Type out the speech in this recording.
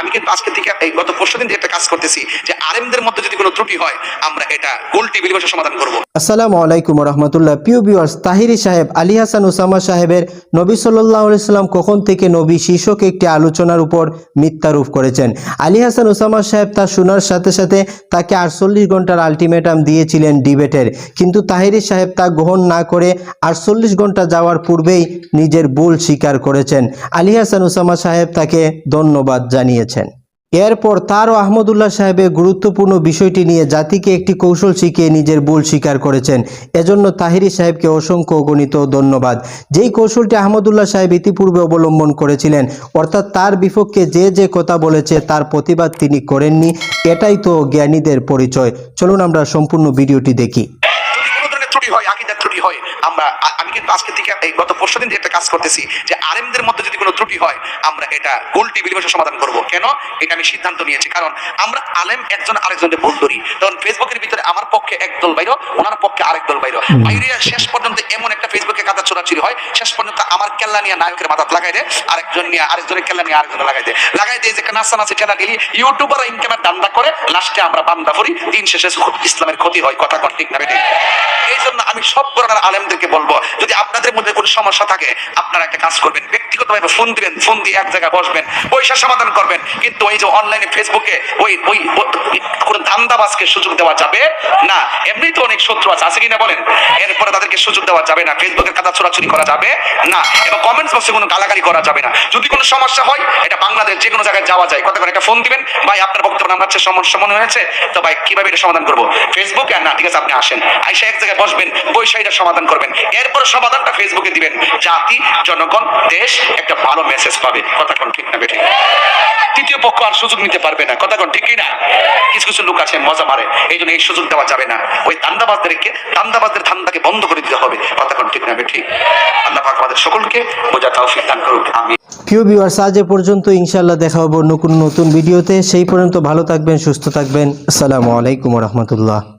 আমি কিন্তু আজকে থেকে এই গত পরশু দিন একটা কাজ করতেছি যে আলেমদের মধ্যে যদি কোনো ত্রুটি হয়, আমরা এটা গোল টেবিল বসে সমাধান করব। আসসালামু আলাইকুম রহমতুল্লাহ। প্রিয় ভিউয়ার্স তাহিরি সাহেব, আলী হাসান উসামা সাহেবের নবী সাল্লাহ সাল্লাম কখন থেকে নবী শীর্ষক একটি আলোচনার উপর মিথ্যারোপ করেছেন? আলী হাসান উসামা সাহেব তা শোনার সাথে সাথে তাকে আটচল্লিশ ঘণ্টার আলটিমেটাম দিয়েছিলেন ডিবেটের। কিন্তু তাহিরি সাহেব তা গ্রহণ না করে আটচল্লিশ ঘণ্টা যাওয়ার পূর্বেই নিজের ভুল স্বীকার করেছেন। আলী হাসান উসামা সাহেব তাকে ধন্যবাদ জানিয়েছেন। এরপর তারও আহমদুল্লাহ সাহেবের গুরুত্বপূর্ণ বিষয়টি নিয়ে জাতিকে একটি কৌশল শিখিয়ে নিজের ভুল স্বীকার করেছেন। এজন্য তাহিরি সাহেবকে অসংখ্য গণিত ধন্যবাদ। যেই কৌশলটি আহমদুল্লাহ সাহেব ইতিপূর্বে অবলম্বন করেছিলেন, অর্থাৎ তার বিপক্ষে যে যে কথা বলেছে তার প্রতিবাদ তিনি করেননি, এটাই তো জ্ঞানীদের পরিচয়। চলুন আমরা সম্পূর্ণ ভিডিওটি দেখি। ত্রুটি হয়, আকিদার ত্রুটি হয়। আমরা আমি কিন্তু আজকে থেকে এই গত পরশু দিন একটা কাজ করতেছি যে আলেমদের মধ্যে যদি কোনো ত্রুটি হয়, আমরা এটা গোল টেবিল সমাধান করব। কেন? এটা আমি সিদ্ধান্ত নিয়েছি। কারণ আমরা আলেম একজন আরেকজনকে ভুল ধরি। তখন ফেসবুকের ভিতরে আমার পক্ষে এক দল বাইর, ওনার পক্ষে আরেক দল বাইর। বাইরে শেষ পর্যন্ত এমন একটা ফেসবুকে কাদা চোরাচুরি হয়, শেষ পর্যন্ত আমার কেল্লা নিয়ে নায়কের মাথাত লাগাই দেয় আরেকজন নিয়ে আরেকজনের কেল্লা নিয়ে আরেকজন লাগাই দেয় লাগাই দিয়ে যে নাচা নাচে ঠেলা ঠেলি ইউটিউবার ইনকামের দান্দা করে, লাস্টে আমরা বান্দা করি, দিন শেষে ইসলামের ক্ষতি হয়, কথা কর, ঠিক না বেঠিক? এই জন্য আমি সব ধরনের আলেমদেরকে বলব, যদি আপনাদের মধ্যে কোনো সমস্যা থাকে, আপনারা একটা কাজ করবেন, ব্যক্তিগতভাবে ফোন দিবেন, ফোন দিয়ে এক জায়গায় বসবেন, পয়সা সমাধান করবেন, কিন্তু ওই যে অনলাইনে ফেসবুকে ওই ওই কোন ধান্দাবাজকে সুযোগ দেওয়া যাবে না। এমনি তো অনেক শত্রু আছে আছে কিনা বলেন? এরপরে তাদেরকে সুযোগ দেওয়া যাবে না ফেসবুকের কাদা চোরাচুরি করা যাবে না। এবং কমেন্টস বক্সে কোনো গালাগালি করা যাবে না। যদি কোনো সমস্যা হয়, এটা বাংলাদেশ যে কোনো জায়গায় যাওয়া যায়। কথা করে একটা ফোন দিবেন। ভাই, আপনার বক্তব্য আমার হচ্ছে সমস্যা মনে হয়েছে। তো ভাই, কীভাবে এটা সমাধান করব? ফেসবুক আর না, ঠিক আছে, আপনি আসেন। আইসা এক জায়গায় বসবেন বৈশা এটা সমাধান করবেন। এরপর সমাধানটা ফেসবুকে দিবেন। জাতি, জনগণ, দেশ একটা ভালো মেসেজ পাবে। কথা কোন ঠিক না, বেঠিক? তৃতীয় পক্ষ আর সুযোগ নিতে পারবে না। কথা কোন, ঠিক না কিছু কিছু লোক আছে, মজা মারে। এই জন্য এই সুযোগ দেওয়া যাবে না। ওই দান্দাবাজদেরকে দান্দাবাজদের ধান্দাকে বন্ধ করে দিতে হবে। কথা কোন, ঠিক না বেঠিক আল্লাহ পাক আমাদের সকলকে বোঝা তৌফিক দান করুক। আমি প্রিয় ভিউয়ার্স আজ এ পর্যন্ত ইনশাআল্লাহ দেখা হব নতুন নতুন ভিডিওতে। সেই পর্যন্ত ভালো থাকবেন, সুস্থ থাকবেন। আসসালামু আলাইকুম রহমতুল্লাহ।